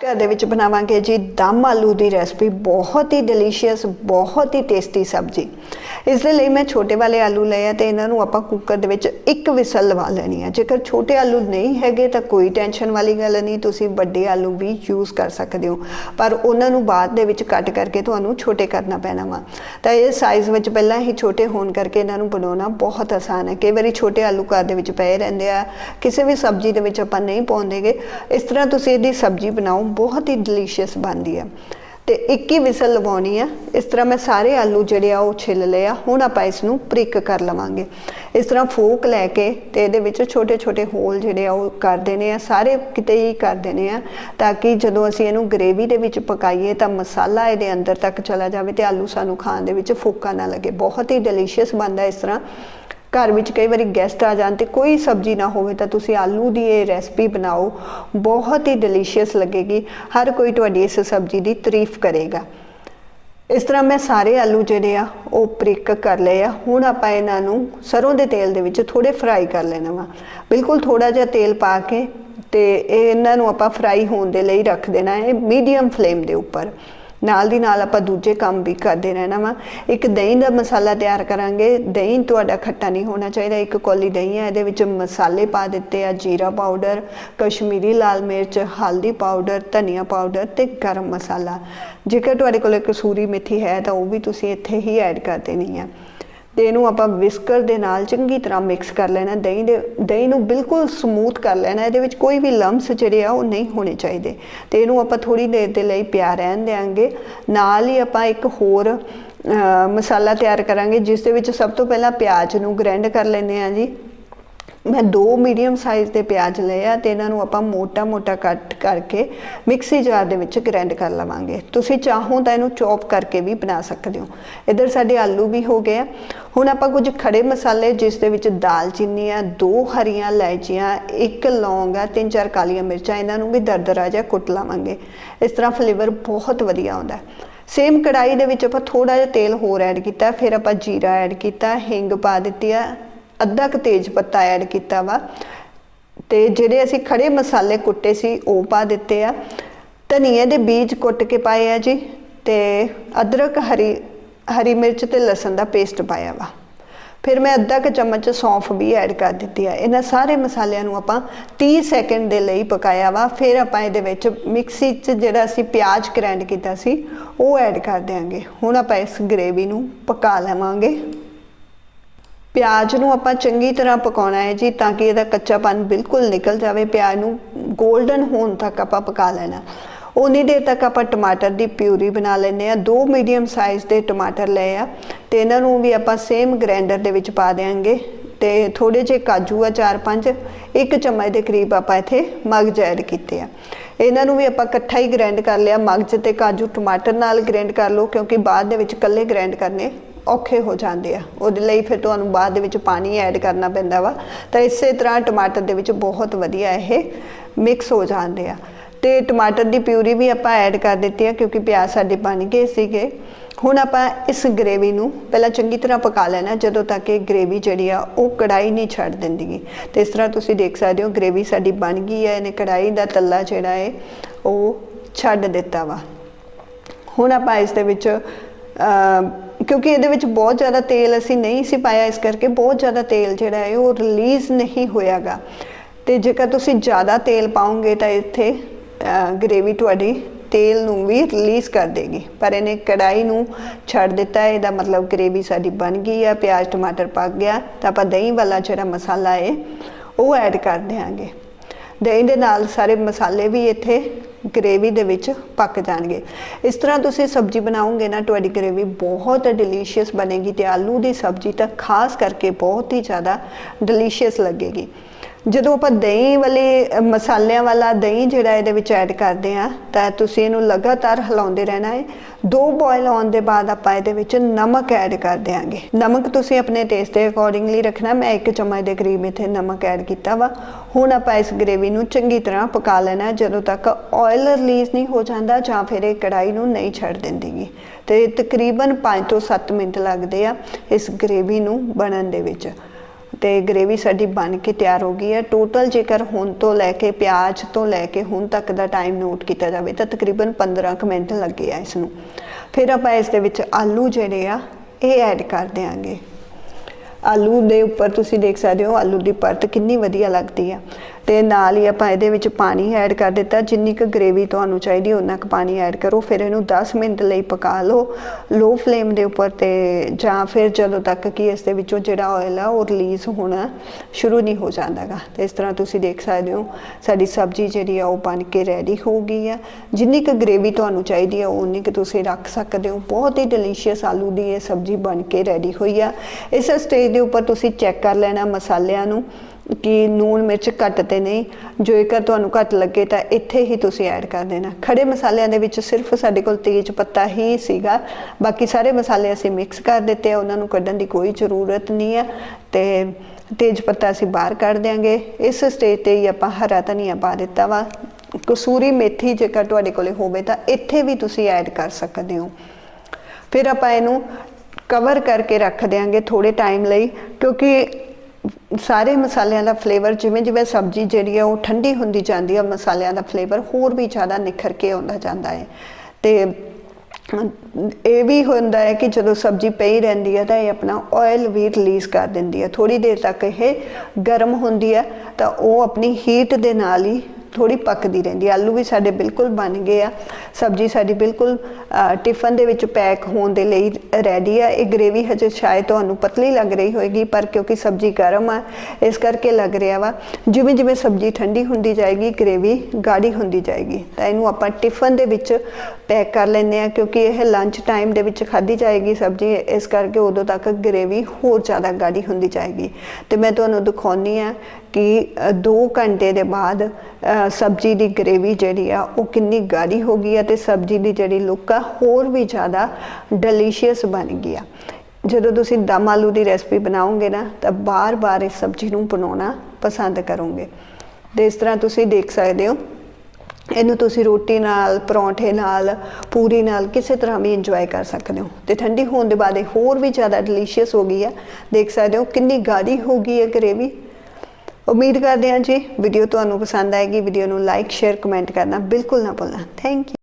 ਘਰ ਦੇ ਵਿੱਚ ਬਣਾਵਾਂਗੇ ਜੀ ਦਮ ਆਲੂ ਦੀ ਰੈਸਪੀ। ਬਹੁਤ ਹੀ ਡਿਲੀਸ਼ੀਅਸ ਬਹੁਤ ਹੀ ਟੇਸਟੀ ਸਬਜ਼ੀ। ਇਸ ਦੇ ਲਈ ਮੈਂ ਛੋਟੇ ਵਾਲੇ ਆਲੂ ਲਏ ਆ ਤੇ ਇਹਨਾਂ ਨੂੰ ਆਪਾਂ ਕੁੱਕਰ ਦੇ ਵਿੱਚ ਇੱਕ ਵਿਸਲ ਲਵਾ ਲੈਣੀ ਆ। ਜੇਕਰ ਛੋਟੇ ਆਲੂ ਨਹੀਂ ਹੈਗੇ ਤਾਂ ਕੋਈ ਟੈਨਸ਼ਨ ਵਾਲੀ ਗੱਲ ਨਹੀਂ, ਤੁਸੀਂ ਵੱਡੇ ਆਲੂ ਵੀ ਯੂਜ਼ ਕਰ ਸਕਦੇ ਹੋ। ਪਰ ਉਹਨਾਂ ਨੂੰ ਬਾਅਦ ਦੇ ਵਿੱਚ ਕੱਟ ਕਰਕੇ ਤੁਹਾਨੂੰ ਛੋਟੇ ਕਰਨਾ ਪੈਣਾ ਵਾ। ਤਾਂ ਇਹ ਸਾਈਜ਼ ਵਿੱਚ ਪਹਿਲਾਂ ਹੀ ਛੋਟੇ ਹੋਣ ਕਰਕੇ ਇਹਨਾਂ ਨੂੰ ਬਣਾਉਣਾ ਬਹੁਤ ਆਸਾਨ ਹੈ। ਕਈ ਵਾਰੀ ਛੋਟੇ ਆਲੂ ਘਰ ਦੇ ਵਿੱਚ ਪਏ ਰਹਿੰਦੇ ਆ, ਕਿਸੇ ਵੀ ਸਬਜ਼ੀ ਦੇ ਵਿੱਚ ਆਪਾਂ ਨਹੀਂ ਪਾਉਂਦੇਗੇ। ਇਸ ਤਰ੍ਹਾਂ ਤੁਸੀਂ ਇਹਦੀ ਸਬਜ਼ੀ ਬਣਾਓ ਬਹੁਤ ਹੀ ਡਿਲੀਸ਼ੀਅਸ ਬਣਦੀ ਹੈ। ਤੇ ਇੱਕ ਹੀ ਵਿਸਲ ਲਵਾਉਣੀ ਆ ਇਸ ਤਰ੍ਹਾਂ ਮੈਂ ਸਾਰੇ ਆਲੂ ਜਿਹੜੇ ਆ ਉਹ ਛਿੱਲ ਲਏ ਆ। ਹੁਣ ਆਪਾਂ ਇਸ ਨੂੰ ਪ੍ਰਿਕ ਕਰ ਲਵਾਂਗੇ। ਇਸ ਤਰ੍ਹਾਂ ਫੋਕ ਲੈ ਕੇ ਤੇ ਇਹਦੇ ਵਿੱਚ ਛੋਟੇ ਛੋਟੇ ਹੋਲ ਜਿਹੜੇ ਆ ਉਹ ਕਰ ਦੇਣੇ ਆ। ਸਾਰੇ ਕਿਤੇ ਹੀ ਕਰ ਦੇਣੇ ਆ ਤਾਂ ਕਿ ਜਦੋਂ ਅਸੀਂ ਇਹਨੂੰ ਗ੍ਰੇਵੀ ਦੇ ਵਿੱਚ ਪਕਾਈਏ ਤਾਂ ਮਸਾਲਾ ਇਹਦੇ ਅੰਦਰ ਤੱਕ ਚਲਾ ਜਾਵੇ ਤੇ ਆਲੂ ਸਾਨੂੰ ਖਾਣ ਦੇ ਵਿੱਚ ਫੋਕਾ ਨਾ ਲੱਗੇ। ਬਹੁਤ ਹੀ ਡਿਲੀਸ਼ੀਅਸ ਬਣਦਾ ਇਸ ਤਰ੍ਹਾਂ। ਘਰ ਵਿੱਚ ਕਈ ਵਾਰੀ ਗੈਸਟ ਆ ਜਾਣ ਤੇ ਕੋਈ ਸਬਜ਼ੀ ਨਾ ਹੋਵੇ ਤਾਂ ਤੁਸੀਂ ਆਲੂ ਦੀ ਇਹ ਰੈਸਪੀ ਬਣਾਓ। ਬਹੁਤ ਹੀ ਡਿਲੀਸ਼ੀਅਸ ਲੱਗੇਗੀ। ਹਰ ਕੋਈ ਤੁਹਾਡੀ ਇਸ ਸਬਜ਼ੀ ਦੀ ਤਾਰੀਫ ਕਰੇਗਾ। ਇਸ ਤਰ੍ਹਾਂ ਮੈਂ ਸਾਰੇ ਆਲੂ ਜਿਹੜੇ ਆ, ਉਹ ਪ੍ਰਿਕ ਕਰ ਲਏ ਆ। ਹੁਣ ਆਪਾਂ ਇਹਨਾਂ ਨੂੰ ਸਰੋਂ ਦੇ ਤੇਲ ਦੇ ਵਿੱਚ ਥੋੜੇ ਫਰਾਈ ਕਰ ਲੈਣਾ ਵਾ। ਬਿਲਕੁਲ ਥੋੜਾ ਜਿਹਾ ਤੇਲ ਪਾ ਕੇ ਤੇ ਇਹ ਇਹਨਾਂ ਨੂੰ ਆਪਾਂ ਫਰਾਈ ਹੋਣ ਦੇ ਲਈ ਰੱਖ ਦੇਣਾ ਹੈ ਮੀਡੀਅਮ ਫਲੇਮ ਦੇ ਉੱਪਰ। ਨਾਲ ਦੀ ਨਾਲ ਆਪਾਂ ਦੂਜੇ ਕੰਮ ਵੀ ਕਰਦੇ ਰਹਿਣਾ ਵਾ। ਇੱਕ ਦਹੀਂ ਦਾ ਮਸਾਲਾ ਤਿਆਰ ਕਰਾਂਗੇ। ਦਹੀਂ ਤੁਹਾਡਾ ਖੱਟਾ ਨਹੀਂ ਹੋਣਾ ਚਾਹੀਦਾ। ਇੱਕ ਕੋਲੀ ਦਹੀਂ ਹੈ, ਇਹਦੇ ਵਿੱਚ ਮਸਾਲੇ ਪਾ ਦਿੱਤੇ ਆ, ਜੀਰਾ ਪਾਊਡਰ, ਕਸ਼ਮੀਰੀ ਲਾਲ ਮਿਰਚ, ਹਲਦੀ ਪਾਊਡਰ, ਧਨੀਆ ਪਾਊਡਰ ਤੇ ਗਰਮ ਮਸਾਲਾ। ਜੇਕਰ ਤੁਹਾਡੇ ਕੋਲ ਕਸੂਰੀ ਮੇਥੀ ਹੈ ਤਾਂ ਉਹ ਵੀ ਤੁਸੀਂ ਇੱਥੇ ਹੀ ਐਡ ਕਰ ਦੇਣੀ ਹੈ ਤੇ ਇਹਨੂੰ ਆਪਾਂ ਵਿਸਕਰ ਦੇ ਨਾਲ ਚੰਗੀ ਤਰ੍ਹਾਂ ਮਿਕਸ ਕਰ ਲੈਣਾ, ਦਹੀਂ ਦੇ, ਦਹੀਂ ਨੂੰ ਬਿਲਕੁਲ ਸਮੂਥ ਕਰ ਲੈਣਾ, ਇਹਦੇ ਵਿੱਚ ਕੋਈ ਵੀ ਲੰਮਸ ਜਿਹੜੇ ਆ ਉਹ ਨਹੀਂ ਹੋਣੇ ਚਾਹੀਦੇ। ਤੇ ਇਹਨੂੰ ਆਪਾਂ ਥੋੜੀ ਦੇਰ ਦੇ ਲਈ ਪਿਆ ਰਹਿਣ ਦੇਾਂਗੇ ਨਾਲ ਹੀ ਆਪਾਂ ਇੱਕ ਹੋਰ ਮਸਾਲਾ ਤਿਆਰ ਕਰਾਂਗੇ, ਜਿਸ ਦੇ ਵਿੱਚ ਸਭ ਤੋਂ ਪਹਿਲਾਂ ਪਿਆਜ਼ ਨੂੰ ਗ੍ਰਾਈਂਡ ਕਰ ਲੈਂਦੇ ਆ ਜੀ। ਮੈਂ ਦੋ ਮੀਡੀਅਮ ਸਾਈਜ਼ ਦੇ ਪਿਆਜ਼ ਲਏ ਆ ਤੇ ਇਹਨਾਂ ਨੂੰ ਆਪਾਂ ਮੋਟਾ-ਮੋਟਾ ਕੱਟ ਕਰਕੇ ਮਿਕਸੀ ਜਾਰ ਦੇ ਵਿੱਚ ਗ੍ਰਾਈਂਡ ਕਰ ਲਵਾਂਗੇ। ਤੁਸੀਂ ਚਾਹੋ ਤਾਂ ਇਹਨੂੰ ਚੌਪ ਕਰਕੇ ਵੀ ਬਣਾ ਸਕਦੇ ਹੋ। ਇਧਰ ਸਾਡੇ ਆਲੂ ਵੀ ਹੋ ਗਏ ਆ। ਹੁਣ ਆਪਾਂ ਕੁਝ ਖੜੇ ਮਸਾਲੇ, ਜਿਸ ਦੇ ਵਿੱਚ ਦਾਲਚੀਨੀ ਆ, ਦੋ ਹਰੀਆਂ ਇਲਾਇਚੀਆਂ, ਇੱਕ ਲੌਂਗ ਆ, ਤਿੰਨ ਚਾਰ ਕਾਲੀਆਂ ਮਿਰਚਾਂ, ਇਹਨਾਂ ਨੂੰ ਵੀ ਦਰਦਰਾ ਜਿਹਾ ਕੁੱਟ ਲਾਵਾਂਗੇ। ਇਸ ਤਰ੍ਹਾਂ ਫਲੇਵਰ ਬਹੁਤ ਵਧੀਆ ਆਉਂਦਾ ਸੇਮ ਕੜਾਈ ਦੇ ਵਿੱਚ ਆਪਾਂ ਥੋੜਾ ਜਿਹਾ ਤੇਲ ਹੋਰ ਐਡ ਕੀਤਾ, ਫਿਰ ਆਪਾਂ ਜੀਰਾ ਐਡ ਕੀਤਾ, ਹਿੰਗ ਪਾ ਦਿੱਤੀ ਆ ਅੱਧਾ ਕੁ ਤੇਜ ਪੱਤਾ ਐਡ ਕੀਤਾ ਵਾ ਤੇ ਜਿਹੜੇ ਅਸੀਂ ਖੜੇ ਮਸਾਲੇ ਕੁੱਟੇ ਸੀ ਉਹ ਪਾ ਦਿੱਤੇ ਆ। ਧਨੀਏ ਦੇ ਬੀਜ ਕੁੱਟ ਕੇ ਪਾਏ ਆ ਜੀ ਤੇ ਅਦਰਕ, ਹਰੀ ਹਰੀ ਮਿਰਚ ਤੇ ਲਸਣ ਦਾ ਪੇਸਟ ਪਾਇਆ ਵਾ। ਫਿਰ ਮੈਂ ਅੱਧਾ ਕੁ ਚਮਚ ਸੌਂਫ ਵੀ ਐਡ ਕਰ ਦਿੱਤੀ ਆ। ਇਹਨਾਂ ਸਾਰੇ ਮਸਾਲਿਆਂ ਨੂੰ ਆਪਾਂ 30 ਸੈਕਿੰਡ ਦੇ ਲਈ ਪਕਾਇਆ ਵਾ। ਫਿਰ ਆਪਾਂ ਇਹਦੇ ਵਿੱਚ ਮਿਕਸੀ 'ਚ ਜਿਹੜਾ ਅਸੀਂ ਪਿਆਜ਼ ਗ੍ਰਾਈਂਡ ਕੀਤਾ ਸੀ, ਉਹ ਐਡ ਕਰ ਦਿਆਂਗੇ। ਹੁਣ ਆਪਾਂ ਇਸ ਗ੍ਰੇਵੀ ਨੂੰ ਪਕਾ ਲਵਾਂਗੇ। ਪਿਆਜ਼ ਨੂੰ ਆਪਾਂ ਚੰਗੀ ਤਰ੍ਹਾਂ ਪਕਾਉਣਾ ਹੈ ਜੀ ਤਾਂ ਕਿ ਇਹਦਾ ਕੱਚਾਪਨ ਬਿਲਕੁਲ ਨਿਕਲ ਜਾਵੇ, ਪਿਆਜ਼ ਨੂੰ 골ਡਨ ਹੋਣ ਤੱਕ ਆਪਾਂ ਪਕਾ ਲੈਣਾ। ਉਨੀ ਦੇਰ ਤੱਕ ਆਪਾਂ ਟਮਾਟਰ ਦੀ ਪਿਊਰੀ ਬਣਾ ਲੈਂਦੇ ਆ ਦੋ ਮੀਡੀਅਮ ਸਾਈਜ਼ ਦੇ ਟਮਾਟਰ ਲਏ ਆ ਤੇ ਇਹਨਾਂ ਨੂੰ ਵੀ ਆਪਾਂ ਸੇਮ ਗ੍ਰਾਈਂਡਰ ਦੇ ਵਿੱਚ ਪਾ ਦੇਾਂਗੇ ਤੇ ਥੋੜੇ ਜਿਹੇ ਕਾਜੂ ਆ 4-5 ਇੱਕ ਚਮਚ ਦੇ ਕਰੀਬ ਆਪਾਂ ਇੱਥੇ ਮਗਜ ਐਡ ਕੀਤੇ ਆ। ਇਹਨਾਂ ਨੂੰ ਵੀ ਆਪਾਂ ਇਕੱਠਾ ਹੀ ਗ੍ਰਾਈਂਡ ਕਰ ਲਿਆ। ਮਗਜ ਤੇ ਕਾਜੂ ਟਮਾਟਰ ਨਾਲ ਗ੍ਰਾਈਂਡ ਕਰ ਲਓ ਕਿਉਂਕਿ ਬਾਅਦ ਦੇ ਵਿੱਚ ਇਕੱਲੇ ਗ੍ਰਾਈਂਡ ਕਰਨੇ ਔਖੇ ਹੋ ਜਾਂਦੇ ਆ। ਉਹਦੇ ਲਈ ਫਿਰ ਤੁਹਾਨੂੰ ਬਾਅਦ ਦੇ ਵਿੱਚ ਪਾਣੀ ਐਡ ਕਰਨਾ ਪੈਂਦਾ ਵਾ। ਤਾਂ ਇਸੇ ਤਰ੍ਹਾਂ ਟਮਾਟਰ ਦੇ ਵਿੱਚ ਬਹੁਤ ਵਧੀਆ ਇਹ ਮਿਕਸ ਹੋ ਜਾਂਦੇ ਆ। ਤੇ ਟਮਾਟਰ ਦੀ ਪਿਊਰੀ ਵੀ ਆਪਾਂ ਐਡ ਕਰ ਦਿੱਤੀ ਆ ਕਿਉਂਕਿ ਪਿਆਜ਼ ਸਾਡੇ ਬਣ ਗਏ ਸੀਗੇ। ਹੁਣ ਆਪਾਂ ਇਸ ਗ੍ਰੇਵੀ ਨੂੰ ਪਹਿਲਾਂ ਚੰਗੀ ਤਰ੍ਹਾਂ ਪਕਾ ਲੈਣਾ ਜਦੋਂ ਤੱਕ ਇਹ ਗ੍ਰੇਵੀ ਜਿਹੜੀ ਆ ਉਹ ਕੜਾਈ ਨਹੀਂ ਛੱਡ ਦਿੰਦੀ। ਤੇ ਇਸ ਤਰ੍ਹਾਂ ਤੁਸੀਂ ਦੇਖ ਸਕਦੇ ਹੋ ਗ੍ਰੇਵੀ ਸਾਡੀ ਬਣ ਗਈ ਹੈ ਇਹਨੇ ਕੜਾਈ ਦਾ ਤੱਲਾ ਜਿਹੜਾ ਹੈ ਉਹ ਛੱਡ ਦਿੱਤਾ ਵਾ। ਹੁਣ ਆਪਾਂ ਇਸ ਦੇ ਵਿੱਚ ਕਿਉਂਕਿ ਇਹਦੇ ਵਿੱਚ ਬਹੁਤ ਜ਼ਿਆਦਾ ਤੇਲ ਅਸੀਂ ਨਹੀਂ ਸੀ ਪਾਇਆ, ਇਸ ਕਰਕੇ ਬਹੁਤ ਜ਼ਿਆਦਾ ਤੇਲ ਜਿਹੜਾ ਹੈ ਉਹ ਰਿਲੀਜ਼ ਨਹੀਂ ਹੋਇਆਗਾ। ਤੇ ਜੇਕਰ ਤੁਸੀਂ ਜ਼ਿਆਦਾ ਤੇਲ ਪਾਓਗੇ ਤਾਂ ਇੱਥੇ ਗ੍ਰੇਵੀ ਤੁਹਾਡੀ ਤੇਲ ਨੂੰ ਵੀ ਰਿਲੀਜ਼ ਕਰ ਦੇਗੀ। ਪਰ ਇਹਨੇ ਕੜਾਈ ਨੂੰ ਛੱਡ ਦਿੱਤਾ ਹੈ ਇਹਦਾ ਮਤਲਬ ਗ੍ਰੇਵੀ ਸਾਡੀ ਬਣ ਗਈ ਹੈ ਪਿਆਜ਼, ਟਮਾਟਰ ਪੱਕ ਗਿਆ, ਤਾਂ ਆਪਾਂ ਦਹੀਂ ਵਾਲਾ ਜਿਹੜਾ ਮਸਾਲਾ ਹੈ, ਉਹ ਐਡ ਕਰ ਦਿਆਂਗੇ। ਦਹੀਂ ਦੇ ਨਾਲ ਸਾਰੇ ਮਸਾਲੇ ਵੀ ਇੱਥੇ ਗ੍ਰੇਵੀ ਦੇ ਵਿੱਚ ਪੱਕ ਜਾਣਗੇ। ਇਸ ਤਰ੍ਹਾਂ ਤੁਸੀਂ ਸਬਜ਼ੀ ਬਣਾਓਗੇ ਨਾ, ਤੁਹਾਡੀ ਗ੍ਰੇਵੀ ਬਹੁਤ ਡਿਲੀਸ਼ੀਅਸ ਬਣੇਗੀ ਤੇ ਆਲੂ ਦੀ ਸਬਜ਼ੀ ਤਾਂ ਖਾਸ ਕਰਕੇ ਬਹੁਤ ਹੀ ਜ਼ਿਆਦਾ ਡਿਲੀਸ਼ੀਅਸ ਲੱਗੇਗੀ। ਜਦੋਂ ਆਪਾਂ ਦਹੀਂ ਵਾਲੇ ਅ, ਮਸਾਲਿਆਂ ਵਾਲਾ ਦਹੀਂ ਜਿਹੜਾ ਇਹਦੇ ਵਿੱਚ ਐਡ ਕਰਦੇ ਆ ਤਾਂ ਤੁਸੀਂ ਇਹਨੂੰ ਲਗਾਤਾਰ ਹਿਲਾਉਂਦੇ ਰਹਿਣਾ ਹੈ। ਦੋ ਬੋਇਲ ਆਉਣ ਦੇ ਬਾਅਦ ਆਪਾਂ ਇਹਦੇ ਵਿੱਚ ਨਮਕ ਐਡ ਕਰ ਦਿਆਂਗੇ। ਨਮਕ ਤੁਸੀਂ ਆਪਣੇ ਟੇਸਟ ਦੇ ਅਕੋਰਡਿੰਗਲੀ ਰੱਖਣਾ। ਮੈਂ ਇੱਕ ਚਮਚ ਦੇ ਕਰੀਬ ਇੱਥੇ ਨਮਕ ਐਡ ਕੀਤਾ ਵਾ। ਹੁਣ ਆਪਾਂ ਇਸ ਗ੍ਰੇਵੀ ਨੂੰ ਚੰਗੀ ਤਰ੍ਹਾਂ ਪਕਾ ਲੈਣਾ ਹੈ। ਜਦੋਂ ਤੱਕ ਆਇਲ ਰਿਲੀਜ਼ ਨਹੀਂ ਹੋ ਜਾਂਦਾ ਜਾਂ ਫਿਰ ਇਹ ਕੜਾਈ ਨੂੰ ਨਹੀਂ ਛੱਡ ਦਿੰਦੀਗੀ। ਤੇ ਤਕਰੀਬਨ 5 ਤੋਂ 7 ਮਿੰਟ ਲੱਗਦੇ ਆ ਇਸ ਗ੍ਰੇਵੀ ਨੂੰ ਬਣਨ ਦੇ ਵਿੱਚ। ਤੇ ਗ੍ਰੇਵੀ ਸਾਡੀ ਬਣ ਕੇ ਤਿਆਰ ਹੋ ਗਈ ਹੈ। ਟੋਟਲ ਜੇਕਰ ਹੁਣ ਤੋਂ ਲੈ ਕੇ ਪਿਆਜ਼ ਤੋਂ ਲੈ ਕੇ ਹੁਣ ਤੱਕ ਦਾ ਟਾਈਮ ਨੋਟ ਕੀਤਾ ਜਾਵੇ ਤਾਂ ਤਕਰੀਬਨ 15 ਕੁ ਮਿੰਟ ਲੱਗੇ ਆ ਇਸ ਨੂੰ ਫਿਰ ਆਪਾਂ ਇਸ ਦੇ ਵਿੱਚ ਆਲੂ ਜਿਹੜੇ ਆ, ਇਹ ਐਡ ਕਰ ਦਿਆਂਗੇ। ਆਲੂ ਦੇ ਉੱਪਰ ਤੁਸੀਂ ਦੇਖ ਸਕਦੇ ਹੋ ਆਲੂ ਦੀ ਪਰਤ ਕਿੰਨੀ ਵਧੀਆ ਲੱਗਦੀ ਆ। ਤੇ ਨਾਲ ਹੀ ਆਪਾਂ ਇਹਦੇ ਵਿੱਚ ਪਾਣੀ ਐਡ ਕਰ ਦਿੱਤਾ। ਜਿੰਨੀ ਕੁ ਗ੍ਰੇਵੀ ਤੁਹਾਨੂੰ ਚਾਹੀਦੀ ਉਹਨਾਂ ਕੁ ਪਾਣੀ ਐਡ ਕਰੋ। ਫਿਰ ਇਹਨੂੰ 10 ਮਿੰਟ ਲਈ ਪਕਾ ਲਓ। ਲੋ ਫਲੇਮ ਦੇ ਉੱਪਰ ਤੇ ਜਾਂ ਫਿਰ ਜਦੋਂ ਤੱਕ ਕਿ ਇਸ ਦੇ ਵਿੱਚੋਂ ਜਿਹੜਾ ਆਇਲ ਆ, ਉਹ ਰਿਲੀਜ਼ ਹੋਣਾ ਸ਼ੁਰੂ ਨਹੀਂ ਹੋ ਜਾਂਦਾਗਾ। ਤੇ ਇਸ ਤਰ੍ਹਾਂ ਤੁਸੀਂ ਦੇਖ ਸਕਦੇ ਹੋ, ਸਾਡੀ ਸਬਜ਼ੀ ਜਿਹੜੀ ਆ, ਉਹ ਬਣ ਕੇ ਰੈਡੀ ਹੋ ਗਈ ਆ। ਜਿੰਨੀ ਕੁ ਗ੍ਰੇਵੀ ਤੁਹਾਨੂੰ ਚਾਹੀਦੀ ਆ ਉਨੀ ਕੁ ਤੁਸੀਂ ਰੱਖ ਸਕਦੇ ਹੋ। ਬਹੁਤ ਹੀ ਡਿਲੀਸ਼ੀਅਸ ਆਲੂ ਦੀ ਇਹ ਸਬਜ਼ੀ ਬਣ ਕੇ ਰੈਡੀ ਹੋਈ ਆ। ਇਸ ਸਟੇਜ ਦੇ ਉੱਪਰ ਤੁਸੀਂ ਚੈੱਕ ਕਰ ਲੈਣਾ ਮਸਾਲਿਆਂ ਨੂੰ ਕਿ ਨੂਣ, ਮਿਰਚ ਘੱਟ ਤੇ ਨਹੀਂ। ਜੇਕਰ ਤੁਹਾਨੂੰ ਘੱਟ ਲੱਗੇ ਤਾਂ ਇੱਥੇ ਹੀ ਤੁਸੀਂ ਐਡ ਕਰ ਦੇਣਾ। ਖੜੇ ਮਸਾਲਿਆਂ ਦੇ ਵਿੱਚ ਸਿਰਫ ਸਾਡੇ ਕੋਲ ਤੇਜ ਪੱਤਾ ਹੀ ਸੀਗਾ। ਬਾਕੀ ਸਾਰੇ ਮਸਾਲੇ ਅਸੀਂ ਮਿਕਸ ਕਰ ਦਿੱਤੇ ਆ, ਉਹਨਾਂ ਨੂੰ ਕੱਢਣ ਦੀ ਕੋਈ ਜ਼ਰੂਰਤ ਨਹੀਂ ਹੈ ਤੇ ਤੇਜ ਪੱਤਾ ਅਸੀਂ ਬਾਹਰ ਕੱਢ ਦਿਆਂਗੇ। ਇਸ ਸਟੇਜ ਤੇ ਹੀ ਆਪਾਂ ਹਰਾ ਧਨੀਆ ਪਾ ਦਿੱਤਾ ਵਾ। ਕਸੂਰੀ ਮੇਥੀ ਜੇਕਰ ਤੁਹਾਡੇ ਕੋਲੇ ਹੋਵੇ ਤਾਂ ਇੱਥੇ ਵੀ ਤੁਸੀਂ ਐਡ ਕਰ ਸਕਦੇ ਹੋ। ਫਿਰ ਆਪਾਂ ਇਹਨੂੰ ਕਵਰ ਕਰਕੇ ਰੱਖ ਦਿਆਂਗੇ ਥੋੜੇ ਟਾਈਮ ਲਈ, ਕਿਉਂਕਿ ਸਾਰੇ ਮਸਾਲਿਆਂ ਦਾ ਫਲੇਵਰ ਜਿਵੇਂ ਜਿਵੇਂ ਸਬਜ਼ੀ ਜਿਹੜੀ ਹੈ ਉਹ ਠੰਡੀ ਹੁੰਦੀ ਜਾਂਦੀ ਹੈ ਮਸਾਲਿਆਂ ਦਾ ਫਲੇਵਰ ਹੋਰ ਵੀ ਜ਼ਿਆਦਾ ਨਿਖਰ ਕੇ ਆਉਂਦਾ ਜਾਂਦਾ ਹੈ। ਤੇ ਇਹ ਵੀ ਹੁੰਦਾ ਹੈ ਕਿ ਜਦੋਂ ਸਬਜ਼ੀ ਪਈ ਰਹਿੰਦੀ ਹੈ ਤਾਂ ਇਹ ਆਪਣਾ ਆਇਲ ਵੀ ਰਿਲੀਜ਼ ਕਰ ਦਿੰਦੀ ਹੈ ਥੋੜੀ ਦੇਰ ਤੱਕ ਇਹ ਗਰਮ ਹੁੰਦੀ ਹੈ ਤਾਂ ਉਹ ਆਪਣੀ ਹੀਟ ਦੇ ਨਾਲ ਹੀ ਥੋੜੀ ਪੱਕਦੀ ਰਹਿੰਦੀ ਆਲੂ ਵੀ ਸਾਡੇ ਬਿਲਕੁਲ ਬਣ ਗਏ ਆ। ਸਬਜ਼ੀ ਸਾਡੀ ਬਿਲਕੁਲ ਟਿਫਨ ਦੇ ਵਿੱਚ ਪੈਕ ਹੋਣ ਦੇ ਲਈ ਰੈਡੀ ਆ। ਇਹ ਗ੍ਰੇਵੀ ਹਜੇ ਸ਼ਾਇਦ ਤੁਹਾਨੂੰ ਪਤਲੀ ਲੱਗ ਰਹੀ ਹੋਏਗੀ, ਪਰ ਕਿਉਂਕਿ ਸਬਜ਼ੀ ਗਰਮ ਆ, ਇਸ ਕਰਕੇ ਲੱਗ ਰਿਹਾ ਵਾ। ਜਿਵੇਂ ਜਿਵੇਂ ਸਬਜ਼ੀ ਠੰਡੀ ਹੁੰਦੀ ਜਾਏਗੀ, ਗ੍ਰੇਵੀ ਗਾੜੀ ਹੁੰਦੀ ਜਾਏਗੀ। ਤਾਂ ਇਹਨੂੰ ਆਪਾਂ ਟਿਫਨ ਦੇ ਵਿੱਚ ਪੈਕ ਕਰ ਲੈਂਦੇ ਆ ਕਿਉਂਕਿ ਇਹ ਲੰਚ ਟਾਈਮ ਦੇ ਵਿੱਚ ਖਾਧੀ ਜਾਏਗੀ ਸਬਜ਼ੀ, ਇਸ ਕਰਕੇ ਉਦੋਂ ਤੱਕ ਗ੍ਰੇਵੀ ਹੋਰ ਜ਼ਿਆਦਾ ਗਾੜੀ ਹੁੰਦੀ ਜਾਏਗੀ। ਤੇ ਮੈਂ ਤੁਹਾਨੂੰ ਦਿਖਾਉਣੀ ਆ ਕਿ 2 ਘੰਟੇ ਦੇ ਬਾਅਦ ਸਬਜ਼ੀ ਦੀ ਗ੍ਰੇਵੀ ਜਿਹੜੀ ਆ, ਉਹ ਕਿੰਨੀ ਗਾੜੀ ਹੋ ਗਈ ਆ ਤੇ ਸਬਜ਼ੀ ਦੀ ਜਿਹੜੀ ਲੁੱਕ ਆ, ਹੋਰ ਵੀ ਜ਼ਿਆਦਾ ਡਿਲੀਸ਼ੀਅਸ ਬਣ ਗਈ ਆ। ਜਦੋਂ ਤੁਸੀਂ ਦਮ ਆਲੂ ਦੀ ਰੈਸਪੀ ਬਣਾਓਗੇ ਨਾ, ਤਾਂ ਬਾਰ-ਬਾਰ ਇਸ ਸਬਜ਼ੀ ਨੂੰ ਬਣਾਉਣਾ ਪਸੰਦ ਕਰੋਗੇ। ਤੇ ਇਸ ਤਰ੍ਹਾਂ ਤੁਸੀਂ ਦੇਖ ਸਕਦੇ ਹੋ, ਇਹਨੂੰ ਤੁਸੀਂ ਰੋਟੀ ਨਾਲ, ਪਰੌਂਠੇ ਨਾਲ, ਪੂਰੀ ਨਾਲ ਕਿਸੇ ਤਰ੍ਹਾਂ ਵੀ ਇੰਜੋਏ ਕਰ ਸਕਦੇ ਹੋ। ਤੇ ਠੰਡੀ ਹੋਣ ਦੇ ਬਾਅਦ ਇਹ ਹੋਰ ਵੀ ਜ਼ਿਆਦਾ ਡਿਲੀਸ਼ੀਅਸ ਹੋ ਗਈ ਆ। ਦੇਖ ਸਕਦੇ ਹੋ ਕਿੰਨੀ ਗਾੜੀ ਹੋ ਗਈ ਹੈ ਗ੍ਰੇਵੀ। ਉਮੀਦ ਕਰਦੇ ਹਾਂ ਜੀ ਵੀਡੀਓ ਤੁਹਾਨੂੰ ਪਸੰਦ ਆਏਗੀ। ਵੀਡੀਓ ਨੂੰ ਲਾਈਕ ਸ਼ੇਅਰ ਕਮੈਂਟ ਕਰਨਾ ਬਿਲਕੁਲ ਨਾ ਭੁੱਲਣਾ। Thank you